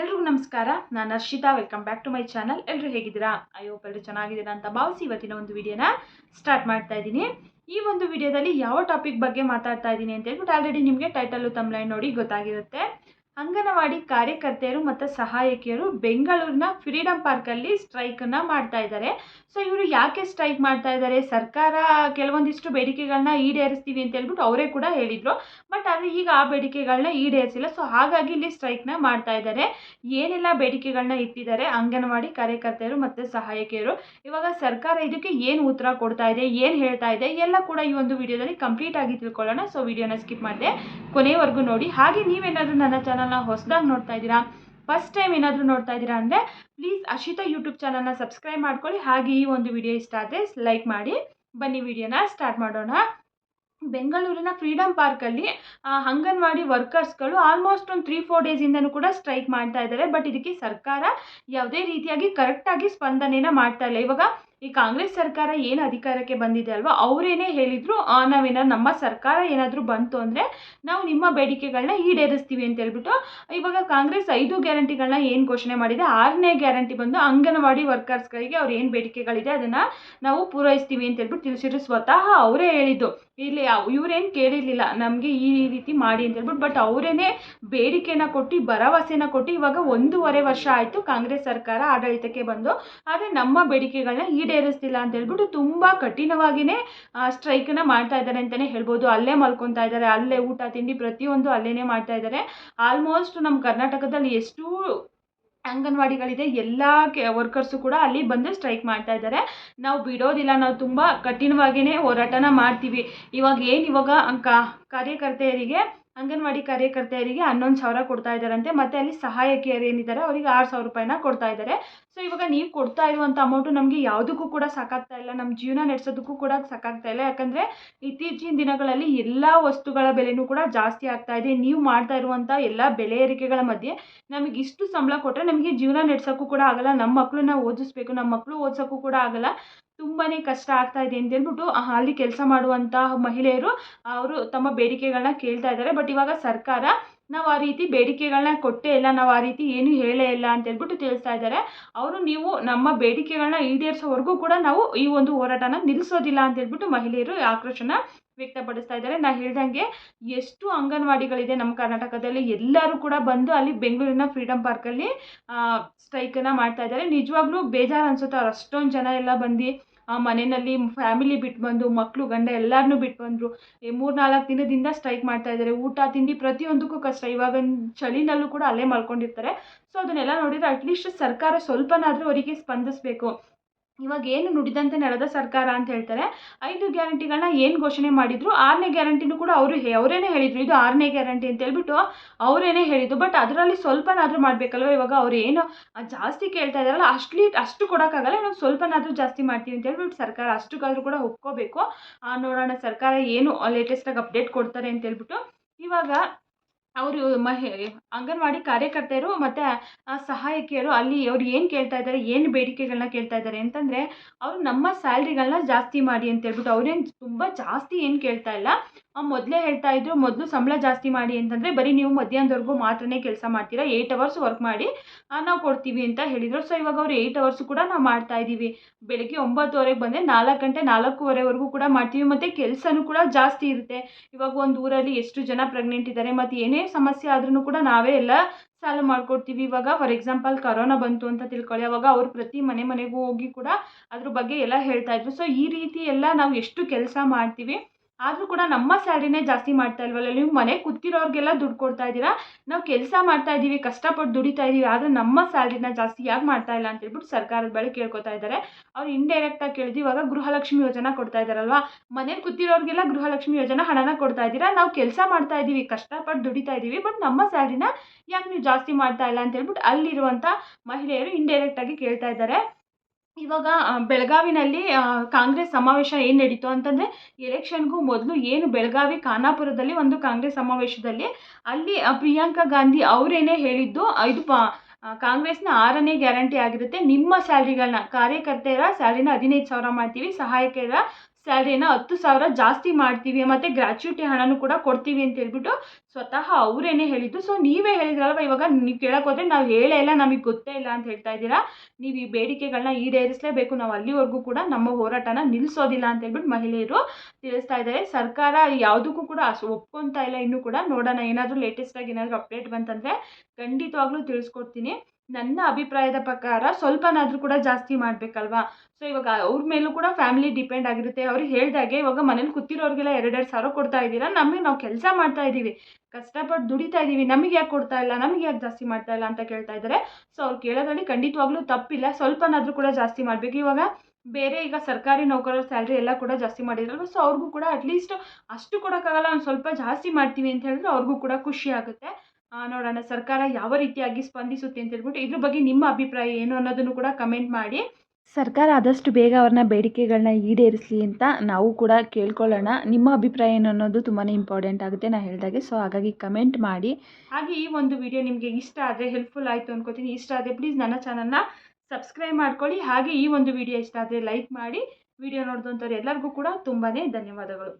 ಎಲ್ರಿಗೂ ನಮಸ್ಕಾರ. ನಾನು Harshita. Welcome back to my channel ಎಲ್ಲರೂ ಹೇಗಿದ್ದೀರಾ? ಐ ಹೋಪ್ ಎಲ್ಲರೂ ಚೆನ್ನಾಗಿದ್ದೀರಾ ಅಂತ ಭಾವಿಸಿ ಇವತ್ತಿನ ಒಂದು ವಿಡಿಯೋನ ಸ್ಟಾರ್ಟ್ ಮಾಡ್ತಾ ಇದ್ದೀನಿ. ಈ ಒಂದು ವಿಡಿಯೋದಲ್ಲಿ ಯಾವ ಟಾಪಿಕ್ ಬಗ್ಗೆ ಮಾತಾಡ್ತಾ ಇದ್ದೀನಿ ಅಂತ ಹೇಳ್ಬಿಟ್ಟು ಆಲ್ರೆಡಿ ನಿಮಗೆ ಟೈಟಲ್ಲು ತಮ್ಲೈನ್ ನೋಡಿ ಗೊತ್ತಾಗಿರುತ್ತೆ. ಅಂಗನವಾಡಿ ಕಾರ್ಯಕರ್ತೆಯರು ಮತ್ತು ಸಹಾಯಕಿಯರು ಬೆಂಗಳೂರಿನ ಫ್ರೀಡಂ ಪಾರ್ಕಲ್ಲಿ ಸ್ಟ್ರೈಕನ್ನು ಮಾಡ್ತಾ ಇದ್ದಾರೆ. ಸೊ, ಇವರು ಯಾಕೆ ಸ್ಟ್ರೈಕ್ ಮಾಡ್ತಾ ಇದ್ದಾರೆ? ಸರ್ಕಾರ ಕೆಲವೊಂದಿಷ್ಟು ಬೇಡಿಕೆಗಳನ್ನ ಈಡೇರಿಸ್ತೀವಿ ಅಂತ ಹೇಳ್ಬಿಟ್ಟು ಅವರೇ ಕೂಡ ಹೇಳಿದರು. ಬಟ್ ಆದರೆ ಈಗ ಆ ಬೇಡಿಕೆಗಳನ್ನ ಈಡೇರಿಸಿಲ್ಲ. ಸೊ, ಹಾಗಾಗಿ ಇಲ್ಲಿ ಸ್ಟ್ರೈಕ್ನ ಮಾಡ್ತಾ ಇದ್ದಾರೆ. ಏನೆಲ್ಲ ಬೇಡಿಕೆಗಳನ್ನ ಇಟ್ಟಿದ್ದಾರೆ ಅಂಗನವಾಡಿ ಕಾರ್ಯಕರ್ತೆಯರು ಮತ್ತು ಸಹಾಯಕಿಯರು? ಇವಾಗ ಸರ್ಕಾರ ಇದಕ್ಕೆ ಏನು ಉತ್ತರ ಕೊಡ್ತಾ ಇದೆ? ಏನು ಹೇಳ್ತಾ ಇದೆ? ಎಲ್ಲ ಕೂಡ ಈ ಒಂದು ವಿಡಿಯೋದಲ್ಲಿ ಕಂಪ್ಲೀಟ್ ಆಗಿ ತಿಳ್ಕೊಳ್ಳೋಣ. ಸೊ, ವಿಡಿಯೋನ ಸ್ಕಿಪ್ ಮಾಡಿದೆ ಕೊನೆವರೆಗೂ ನೋಡಿ. ಹಾಗೆ ನೀವೇನಾದರೂ ನನ್ನ ಚಾನಲ್ನ ಹೊಸದಾಗಿ ನೋಡ್ತಾ ಇದ್ದೀರಾ? ಫಸ್ಟ್ ಟೈಮ್ ಏನಾದರೂ ನೋಡ್ತಾ ಇದ್ದೀರಾ ಅಂದರೆ ಪ್ಲೀಸ್ ಅಶಿತಾ ಯೂಟ್ಯೂಬ್ ಚಾನಲ್ನ ಸಬ್ಸ್ಕ್ರೈಬ್ ಮಾಡ್ಕೊಳ್ಳಿ. ಹಾಗೆ ಈ ಒಂದು ವಿಡಿಯೋ ಇಷ್ಟ ಆದರೆ ಲೈಕ್ ಮಾಡಿ. ಬನ್ನಿ ವಿಡಿಯೋನ ಸ್ಟಾರ್ಟ್ ಮಾಡೋಣ. ಬೆಂಗಳೂರಿನ ಫ್ರೀಡಂ ಪಾರ್ಕಲ್ಲಿ ಅಂಗನವಾಡಿ ವರ್ಕರ್ಸ್ಗಳು ಆಲ್ಮೋಸ್ಟ್ ಒಂದು ತ್ರೀ ಫೋರ್ ಡೇಸಿಂದನೂ ಕೂಡ ಸ್ಟ್ರೈಕ್ ಮಾಡ್ತಾ ಇದ್ದಾರೆ. ಬಟ್ ಇದಕ್ಕೆ ಸರ್ಕಾರ ಯಾವುದೇ ರೀತಿಯಾಗಿ ಕರೆಕ್ಟಾಗಿ ಸ್ಪಂದನೆನ ಮಾಡ್ತಾ ಇಲ್ಲ. ಇವಾಗ ಈ ಕಾಂಗ್ರೆಸ್ ಸರ್ಕಾರ ಏನು ಅಧಿಕಾರಕ್ಕೆ ಬಂದಿದೆ ಅಲ್ವಾ? ಅವರೇನೇ ಹೇಳಿದ್ರು ನಾವೇನಾದ್ರು ನಮ್ಮ ಸರ್ಕಾರ ಏನಾದರೂ ಬಂತು ಅಂದರೆ ನಾವು ನಿಮ್ಮ ಬೇಡಿಕೆಗಳನ್ನ ಈಡೇರಿಸ್ತೀವಿ ಅಂತ ಹೇಳ್ಬಿಟ್ಟು, ಇವಾಗ ಕಾಂಗ್ರೆಸ್ ಐದು ಗ್ಯಾರಂಟಿಗಳನ್ನ ಏನು ಘೋಷಣೆ ಮಾಡಿದೆ? ಆರನೇ ಗ್ಯಾರಂಟಿ ಬಂದು ಅಂಗನವಾಡಿ ವರ್ಕರ್ಸ್ಗಳಿಗೆ ಅವ್ರು ಏನು ಬೇಡಿಕೆಗಳಿದೆ ಅದನ್ನು ನಾವು ಪೂರೈಸ್ತೀವಿ ಅಂತ ಹೇಳ್ಬಿಟ್ಟು ತಿಳಿಸಿದ್ರು. ಸ್ವತಃ ಅವರೇ ಹೇಳಿದ್ದು, ಇಲ್ಲಿ ಇವರೇನು ಕೇಳಿರಲಿಲ್ಲ, ನಮಗೆ ಈ ರೀತಿ ಮಾಡಿ ಅಂತ ಹೇಳ್ಬಿಟ್ಟು, ಬಟ್ ಅವರೇನೆ ಬೇಡಿಕೆನ ಕೊಟ್ಟು, ಭರವಸೆನ ಕೊಟ್ಟು, ಇವಾಗ ಒಂದೂವರೆ ವರ್ಷ ಆಯಿತು ಕಾಂಗ್ರೆಸ್ ಸರ್ಕಾರ ಆಡಳಿತಕ್ಕೆ ಬಂದು, ಆದರೆ ನಮ್ಮ ಬೇಡಿಕೆಗಳನ್ನ ಈಡೇರಿಸ್ತಿಲ್ಲ ಅಂತ ಹೇಳ್ಬಿಟ್ಟು ತುಂಬ ಕಠಿಣವಾಗಿಯೇ ಸ್ಟ್ರೈಕನ್ನ ಮಾಡ್ತಾ ಇದ್ದಾರೆ ಅಂತಲೇ ಹೇಳ್ಬೋದು. ಅಲ್ಲೇ ಮಲ್ಕೊತಾ ಇದ್ದಾರೆ. ಅಲ್ಲೇ ಊಟ ತಿಂಡಿ ಪ್ರತಿಯೊಂದು ಅಲ್ಲೇ ಮಾಡ್ತಾ ಇದ್ದಾರೆ. ಆಲ್ಮೋಸ್ಟ್ ನಮ್ಮ ಕರ್ನಾಟಕದಲ್ಲಿ ಎಷ್ಟು ಅಂಗನವಾಡಿಗಳಿದೆ, ಎಲ್ಲ ಕೆ, ವರ್ಕರ್ಸು ಕೂಡ ಅಲ್ಲಿ ಬಂದು ಸ್ಟ್ರೈಕ್ ಮಾಡ್ತಾ ಇದ್ದಾರೆ. ನಾವು ಬಿಡೋದಿಲ್ಲ. ನಾವು ತುಂಬ ಕಠಿಣವಾಗಿಯೇ ಹೋರಾಟನ ಮಾಡ್ತೀವಿ. ಇವಾಗ ಏನು ಇವಾಗ ಕಾರ್ಯಕರ್ತೆಯರಿಗೆ ಅಂಗನವಾಡಿ ಕಾರ್ಯಕರ್ತೆಯರಿಗೆ ಹನ್ನೊಂದು ಸಾವಿರ ಕೊಡ್ತಾ ಇದ್ದಾರಂತೆ. ಮತ್ತು ಅಲ್ಲಿ ಸಹಾಯಕಿಯರು ಏನಿದ್ದಾರೆ, ಅವರಿಗೆ ಆರು ಸಾವಿರ ರೂಪಾಯಿನ ಕೊಡ್ತಾ ಇದ್ದಾರೆ. ಸೊ ಇವಾಗ ನೀವು ಕೊಡ್ತಾ ಇರುವಂಥ ಅಮೌಂಟು ನಮಗೆ ಯಾವುದಕ್ಕೂ ಕೂಡ ಸಾಕಾಗ್ತಾ ಇಲ್ಲ. ನಮ್ಮ ಜೀವನ ನಡೆಸೋದಕ್ಕೂ ಕೂಡ ಸಾಕಾಗ್ತಾ ಇಲ್ಲ. ಯಾಕಂದರೆ ಇತ್ತೀಚಿನ ದಿನಗಳಲ್ಲಿ ಎಲ್ಲ ವಸ್ತುಗಳ ಬೆಲೆನೂ ಕೂಡ ಜಾಸ್ತಿ ಆಗ್ತಾ ಇದೆ. ನೀವು ಮಾಡ್ತಾ ಇರುವಂಥ ಎಲ್ಲ ಬೆಲೆ ಏರಿಕೆಗಳ ಮಧ್ಯೆ ನಮಗೆ ಇಷ್ಟು ಸಂಬಳ ಕೊಟ್ಟರೆ ನಮಗೆ ಜೀವನ ನಡೆಸೋಕ್ಕೂ ಕೂಡ ಆಗಲ್ಲ. ನಮ್ಮ ಮಕ್ಕಳನ್ನ ಓದಿಸ್ಬೇಕು ನಮ್ಮ ಮಕ್ಕಳು ಓದಿಸೋಕ್ಕೂ ಕೂಡ ಆಗಲ್ಲ. ತುಂಬಾ ಕಷ್ಟ ಆಗ್ತಾ ಇದೆ ಅಂತ ಹೇಳ್ಬಿಟ್ಟು ಅಲ್ಲಿ ಕೆಲಸ ಮಾಡುವಂತಹ ಮಹಿಳೆಯರು, ಅವರು ತಮ್ಮ ಬೇಡಿಕೆಗಳನ್ನ ಕೇಳ್ತಾ ಇದ್ದಾರೆ. ಬಟ್ ಇವಾಗ ಸರ್ಕಾರ ನಾವು ಆ ರೀತಿ ಬೇಡಿಕೆಗಳನ್ನ ಕೊಟ್ಟೇ ಇಲ್ಲ, ನಾವು ಆ ರೀತಿ ಏನು ಹೇಳೇ ಇಲ್ಲ ಅಂತ ಹೇಳ್ಬಿಟ್ಟು ತಿಳಿಸ್ತಾ ಇದ್ದಾರೆ. ಅವರು ನೀವು ನಮ್ಮ ಬೇಡಿಕೆಗಳನ್ನ ಈಡೇರಿಸೋವರೆಗೂ ಕೂಡ ನಾವು ಈ ಒಂದು ಹೋರಾಟನ ನಿಲ್ಲಿಸೋದಿಲ್ಲ ಅಂತ ಹೇಳ್ಬಿಟ್ಟು ಮಹಿಳೆಯರು ಆಕ್ರೋಶನ ವ್ಯಕ್ತಪಡಿಸ್ತಾ ಇದ್ದಾರೆ. ನಾ ಹೇಳ್ದಂಗೆ ಎಷ್ಟು ಅಂಗನವಾಡಿಗಳಿದೆ ನಮ್ಮ ಕರ್ನಾಟಕದಲ್ಲಿ, ಎಲ್ಲರೂ ಕೂಡ ಬಂದು ಅಲ್ಲಿ ಬೆಂಗಳೂರಿನ ಫ್ರೀಡಂ ಪಾರ್ಕಲ್ಲಿ ಸ್ಟ್ರೈಕನ್ನು ಮಾಡ್ತಾ ಇದ್ದಾರೆ. ನಿಜವಾಗ್ಲೂ ಬೇಜಾರು ಅನಿಸುತ್ತೆ. ಅವ್ರು ಅಷ್ಟೊಂದು ಜನ ಎಲ್ಲ ಬಂದು ಮನೆಯಲ್ಲಿ ಫ್ಯಾಮಿಲಿ ಬಿಟ್ಟು ಬಂದು ಮಕ್ಕಳು ಗಂಡ ಎಲ್ಲರನ್ನೂ ಬಿಟ್ಟು ಬಂದರು ಮೂರು ನಾಲ್ಕು ದಿನದಿಂದ ಸ್ಟ್ರೈಕ್ ಮಾಡ್ತಾ ಇದ್ದಾರೆ. ಊಟ, ತಿಂಡಿ ಪ್ರತಿಯೊಂದಕ್ಕೂ ಕಷ್ಟ. ಇವಾಗ ಚಳಿನಲ್ಲೂ ಕೂಡ ಅಲ್ಲೇ ಮಲ್ಕೊಂಡಿರ್ತಾರೆ. ಸೊ ಅದನ್ನೆಲ್ಲ ನೋಡಿದರೆ ಅಟ್ಲೀಸ್ಟ್ ಸರ್ಕಾರ ಸ್ವಲ್ಪನಾದರೂ ಅವರಿಗೆ ಸ್ಪಂದಿಸಬೇಕು. ಇವಾಗ ಏನು ನುಡಿದಂತೆ ನಡೆದ ಸರ್ಕಾರ ಅಂತ ಹೇಳ್ತಾರೆ, ಐದು ಗ್ಯಾರಂಟಿಗಳನ್ನ ಏನು ಘೋಷಣೆ ಮಾಡಿದ್ರು, ಆರನೇ ಗ್ಯಾರಂಟಿನೂ ಕೂಡ ಅವರು ಅವರೇನೇ ಹೇಳಿದರು. ಇದು ಆರನೇ ಗ್ಯಾರಂಟಿ ಅಂತ ಹೇಳ್ಬಿಟ್ಟು ಅವರೇನೆ ಹೇಳಿದ್ದು ಬಟ್ ಅದರಲ್ಲಿ ಸ್ವಲ್ಪನಾದರೂ ಮಾಡಬೇಕಲ್ವ? ಇವಾಗ ಅವ್ರು ಏನು ಜಾಸ್ತಿ ಕೇಳ್ತಾ ಇದ್ದಾರಲ್ಲ ಅಷ್ಟು ಅಷ್ಟು ಕೊಡೋಕ್ಕಾಗಲ್ಲ, ಇನ್ನೊಂದು ಸ್ವಲ್ಪನಾದರೂ ಜಾಸ್ತಿ ಮಾಡ್ತೀವಿ ಅಂತ ಹೇಳ್ಬಿಟ್ಟು ಸರ್ಕಾರ ಅಷ್ಟಕ್ಕಾದರೂ ಕೂಡ ಒಪ್ಕೋಬೇಕು. ನೋಡೋಣ ಸರ್ಕಾರ ಏನು ಲೇಟೆಸ್ಟಾಗಿ ಅಪ್ಡೇಟ್ ಕೊಡ್ತಾರೆ ಅಂತ ಹೇಳ್ಬಿಟ್ಟು ಇವಾಗ ಅವರು ಮಹಿ, ಅಂಗನವಾಡಿ ಕಾರ್ಯಕರ್ತೆಯರು ಮತ್ತು ಸಹಾಯಕಿಯರು ಅಲ್ಲಿ ಅವ್ರು ಏನು ಕೇಳ್ತಾ ಇದ್ದಾರೆ, ಏನು ಬೇಡಿಕೆಗಳನ್ನ ಕೇಳ್ತಾ ಇದ್ದಾರೆ ಅಂತಂದರೆ, ಅವರು ನಮ್ಮ ಸ್ಯಾಲ್ರಿಗಳನ್ನ ಜಾಸ್ತಿ ಮಾಡಿ ಅಂತ ಹೇಳ್ಬಿಟ್ಟು ಅವ್ರೇನು ತುಂಬ ಜಾಸ್ತಿ ಏನು ಕೇಳ್ತಾ ಇಲ್ಲ. ಮೊದಲೇ ಹೇಳ್ತಾ ಇದ್ರು, ಮೊದಲು ಸಂಬಳ ಜಾಸ್ತಿ ಮಾಡಿ ಅಂತಂದರೆ ಬರೀ ನೀವು ಮಧ್ಯಾಹ್ನದವರೆಗೂ ಮಾತ್ರನೇ ಕೆಲಸ ಮಾಡ್ತೀರಾ ಏಯ್ಟ್ ಅವರ್ಸ್ ವರ್ಕ್ ಮಾಡಿ ನಾವು ಕೊಡ್ತೀವಿ ಅಂತ ಹೇಳಿದರು. ಸೊ ಇವಾಗ ಅವ್ರು ಏಯ್ಟ್ ಅವರ್ಸು ಕೂಡ ನಾವು ಮಾಡ್ತಾ ಇದ್ದೀವಿ ಬೆಳಗ್ಗೆ ಒಂಬತ್ತುವರೆಗೆ ಬಂದರೆ ನಾಲ್ಕು ಗಂಟೆ ನಾಲ್ಕೂವರೆವರೆಗೂ ಕೂಡ ಮಾಡ್ತೀವಿ. ಮತ್ತು ಕೆಲಸನೂ ಕೂಡ ಜಾಸ್ತಿ ಇರುತ್ತೆ. ಇವಾಗ ಒಂದು ಊರಲ್ಲಿ ಎಷ್ಟು ಜನ ಪ್ರೆಗ್ನೆಂಟ್ ಇದ್ದಾರೆ ಮತ್ತು ಏನೇ ಸಮಸ್ಯೆ ಆದ್ರೂ ಕೂಡ ನಾವೇ ಎಲ್ಲ ಸಾಲ್ವ್ ಮಾಡ್ಕೊಡ್ತೀವಿ. ಇವಾಗ ಫಾರ್ ಎಕ್ಸಾಂಪಲ್ ಕರೋನಾ ಬಂತು ಅಂತ ತಿಳ್ಕೊಳ್ಳಿ. ಅವಾಗ ಅವ್ರು ಪ್ರತಿ ಮನೆ ಮನೆಗೂ ಹೋಗಿ ಕೂಡ ಅದ್ರ ಬಗ್ಗೆ ಎಲ್ಲ ಹೇಳ್ತಾ ಇದ್ರು. ಸೊ ಈ ರೀತಿ ಎಲ್ಲ ನಾವು ಎಷ್ಟು ಕೆಲಸ ಮಾಡ್ತೀವಿ ಆದರೂ ಕೂಡ ನಮ್ಮ ಸ್ಯಾಲ್ರಿನೇ ಜಾಸ್ತಿ ಮಾಡ್ತಾ ಇಲ್ವಲ್ಲ? ನೀವು ಮನೆ ಕೂತಿರೋರಿಗೆಲ್ಲ ದುಡ್ಡು ಕೊಡ್ತಾ ಇದ್ದೀರಾ? ನಾವು ಕೆಲಸ ಮಾಡ್ತಾ ಇದ್ದೀವಿ, ಕಷ್ಟಪಟ್ಟು ದುಡಿತಾ ಇದ್ದೀವಿ, ಆದರೆ ನಮ್ಮ ಸ್ಯಾಲ್ರಿನ ಜಾಸ್ತಿ ಯಾಕೆ ಮಾಡ್ತಾ ಇಲ್ಲ ಅಂತ ಹೇಳ್ಬಿಟ್ಟು ಸರ್ಕಾರದ ಬಳಿ ಕೇಳ್ಕೊತಾ ಇದ್ದಾರೆ. ಅವ್ರು ಇಂಡೈರೆಕ್ಟಾಗಿ ಕೇಳಿದ್ವಿ ಇವಾಗ ಗೃಹಲಕ್ಷ್ಮಿ ಯೋಜನಾ ಕೊಡ್ತಾ ಇದ್ದಾರಲ್ವಾ? ಮನೇಲಿ ಕೂತಿರೋರಿಗೆಲ್ಲ ಗೃಹಲಕ್ಷ್ಮಿ ಯೋಜನಾ ಹಣನ ಕೊಡ್ತಾ ಇದ್ದೀರಾ? ನಾವು ಕೆಲಸ ಮಾಡ್ತಾ ಇದ್ದೀವಿ, ಕಷ್ಟಪಟ್ಟು ದುಡಿತಾ ಇದ್ದೀವಿ, ಬಟ್ ನಮ್ಮ ಸ್ಯಾಲ್ರಿನ ಯಾಕೆ ನೀವು ಜಾಸ್ತಿ ಮಾಡ್ತಾ ಇಲ್ಲ ಅಂತ ಹೇಳ್ಬಿಟ್ಟು ಅಲ್ಲಿರುವಂಥ ಮಹಿಳೆಯರು ಇಂಡೈರೆಕ್ಟಾಗಿ ಕೇಳ್ತಾ ಇದ್ದಾರೆ. ಇವಾಗ ಬೆಳಗಾವಿನಲ್ಲಿ ಕಾಂಗ್ರೆಸ್ ಸಮಾವೇಶ ಏನು ನಡೀತು ಅಂತಂದರೆ, ಎಲೆಕ್ಷನ್ಗೂ ಮೊದಲು ಏನು ಬೆಳಗಾವಿ ಖಾನಾಪುರದಲ್ಲಿ ಒಂದು ಕಾಂಗ್ರೆಸ್ ಸಮಾವೇಶದಲ್ಲಿ ಅಲ್ಲಿ ಪ್ರಿಯಾಂಕಾ ಗಾಂಧಿ ಅವರೇನೇ ಹೇಳಿದ್ದು ಇದು ಕಾಂಗ್ರೆಸ್ನ ಆರನೇ ಗ್ಯಾರಂಟಿ ಆಗಿರುತ್ತೆ. ನಿಮ್ಮ ಸ್ಯಾಲ್ರಿಗಳನ್ನ, ಕಾರ್ಯಕರ್ತೆಯರ ಸ್ಯಾಲ್ರಿನ ಹದಿನೈದು ಸಾವಿರ ಮಾಡ್ತೀವಿ, ಸಹಾಯಕರ ಸ್ಯಾಲ್ರಿನ ಹತ್ತು ಸಾವಿರ ಜಾಸ್ತಿ ಮಾಡ್ತೀವಿ ಮತ್ತು ಗ್ರ್ಯಾಚ್ಯುಟಿ ಹಣನೂ ಕೂಡ ಕೊಡ್ತೀವಿ ಅಂತ ಹೇಳ್ಬಿಟ್ಟು ಸ್ವತಃ ಅವರೇನೆ ಹೇಳಿದ್ದು. ಸೊ ನೀವೇ ಹೇಳಿದ್ರಲ್ವ ಇವಾಗ ನೀವು ಕೇಳಕ್ಕೆ ಹೋದರೆ ನಾವು ಹೇಳೇ ಇಲ್ಲ, ನಮಗೆ ಗೊತ್ತೇ ಇಲ್ಲ ಅಂತ ಹೇಳ್ತಾ ಇದ್ದೀರಾ? ನೀವು ಈ ಬೇಡಿಕೆಗಳನ್ನ ಈಡೇರಿಸಲೇಬೇಕು. ನಾವು ಅಲ್ಲಿವರೆಗೂ ಕೂಡ ನಮ್ಮ ಹೋರಾಟನ ನಿಲ್ಲಿಸೋದಿಲ್ಲ ಅಂತ ಹೇಳ್ಬಿಟ್ಟು ಮಹಿಳೆಯರು ತಿಳಿಸ್ತಾ ಇದ್ದಾರೆ. ಸರ್ಕಾರ ಯಾವುದಕ್ಕೂ ಕೂಡ ಒಪ್ಕೊತಾ ಇಲ್ಲ. ಇನ್ನೂ ಕೂಡ ನೋಡೋಣ. ಏನಾದರೂ ಲೇಟೆಸ್ಟಾಗಿ ಏನಾದರೂ ಅಪ್ಡೇಟ್ ಬಂತಂದರೆ ಖಂಡಿತವಾಗ್ಲೂ ತಿಳಿಸ್ಕೊಡ್ತೀನಿ. ನನ್ನ ಅಭಿಪ್ರಾಯದ ಪ್ರಕಾರ ಸ್ವಲ್ಪನಾದರೂ ಕೂಡ ಜಾಸ್ತಿ ಮಾಡಬೇಕಲ್ವಾ? ಸೊ ಇವಾಗ ಅವ್ರ ಮೇಲೂ ಕೂಡ ಫ್ಯಾಮಿಲಿ ಡಿಪೆಂಡ್ ಆಗಿರುತ್ತೆ. ಅವ್ರು ಹೇಳ್ದಾಗೆ ಇವಾಗ ಮನೇಲಿ ಕೂತಿರೋರಿಗೆಲ್ಲ ಎರಡೆರಡು ಸಾವಿರ ಕೊಡ್ತಾ ಇದ್ದೀರಾ? ನಮಗೆ ನಾವು ಕೆಲಸ ಮಾಡ್ತಾ ಇದ್ದೀವಿ. ಕಷ್ಟಪಟ್ಟು ದುಡಿತಾ ಇದ್ದೀವಿ. ನಮಗೆ ಯಾಕೆ ಕೊಡ್ತಾ ಇಲ್ಲ? ನಮಗೆ ಯಾಕೆ ಜಾಸ್ತಿ ಮಾಡ್ತಾ ಇಲ್ಲ ಅಂತ ಕೇಳ್ತಾ ಇದ್ದಾರೆ. ಸೊ ಅವ್ರು ಕೇಳೋದ್ರಲ್ಲಿ ಖಂಡಿತವಾಗ್ಲೂ ತಪ್ಪಿಲ್ಲ. ಸ್ವಲ್ಪನಾದರೂ ಕೂಡ ಜಾಸ್ತಿ ಮಾಡಬೇಕು. ಇವಾಗ ಬೇರೆ ಈಗ ಸರ್ಕಾರಿ ನೌಕರರ ಸ್ಯಾಲ್ರಿ ಎಲ್ಲ ಕೂಡ ಜಾಸ್ತಿ ಮಾಡಿದ್ರಲ್ವ? ಸೊ ಅವ್ರಿಗೂ ಕೂಡ ಅಟ್ಲೀಸ್ಟ್ ಅಷ್ಟು ಕೊಡೋಕ್ಕಾಗಲ್ಲ. ಒಂದು ಸ್ವಲ್ಪ ಜಾಸ್ತಿ ಮಾಡ್ತೀವಿ ಅಂತ ಹೇಳಿದ್ರೆ ಅವ್ರಿಗೂ ಕೂಡ ಖುಷಿ ಆಗುತ್ತೆ. ನೋಡೋಣ ಸರ್ಕಾರ ಯಾವ ರೀತಿಯಾಗಿ ಸ್ಪಂದಿಸುತ್ತೆ ಅಂತ ಹೇಳ್ಬಿಟ್ಟು ಇದ್ರ ಬಗ್ಗೆ ನಿಮ್ಮ ಅಭಿಪ್ರಾಯ ಏನು ಅನ್ನೋದನ್ನು ಕೂಡ ಕಮೆಂಟ್ ಮಾಡಿ. ಸರ್ಕಾರ ಆದಷ್ಟು ಬೇಗ ಅವ್ರನ್ನ ಬೇಡಿಕೆಗಳನ್ನ ಈಡೇರಿಸಲಿ ಅಂತ ನಾವು ಕೂಡ ಕೇಳ್ಕೊಳ್ಳೋಣ. ನಿಮ್ಮ ಅಭಿಪ್ರಾಯ ಏನು ಅನ್ನೋದು ತುಂಬಾ ಇಂಪಾರ್ಟೆಂಟ್ ಆಗುತ್ತೆ ನಾನು ಹೇಳಿದಾಗೆ. ಸೊ ಹಾಗಾಗಿ ಕಮೆಂಟ್ ಮಾಡಿ. ಹಾಗೆ ಈ ಒಂದು ವಿಡಿಯೋ ನಿಮಗೆ ಇಷ್ಟ ಆದರೆ ಹೆಲ್ಪ್ಫುಲ್ ಆಯಿತು ಅನ್ಕೋತೀನಿ. ಇಷ್ಟ ಆದರೆ ಪ್ಲೀಸ್ ನನ್ನ ಚಾನಲ್ನ ಸಬ್ಸ್ಕ್ರೈಬ್ ಮಾಡ್ಕೊಳ್ಳಿ. ಹಾಗೆ ಈ ಒಂದು ವಿಡಿಯೋ ಇಷ್ಟ ಆದರೆ ಲೈಕ್ ಮಾಡಿ. ವಿಡಿಯೋ ನೋಡಿದಂಥವ್ರು ಎಲ್ಲರಿಗೂ ಕೂಡ ತುಂಬಾ ಧನ್ಯವಾದಗಳು.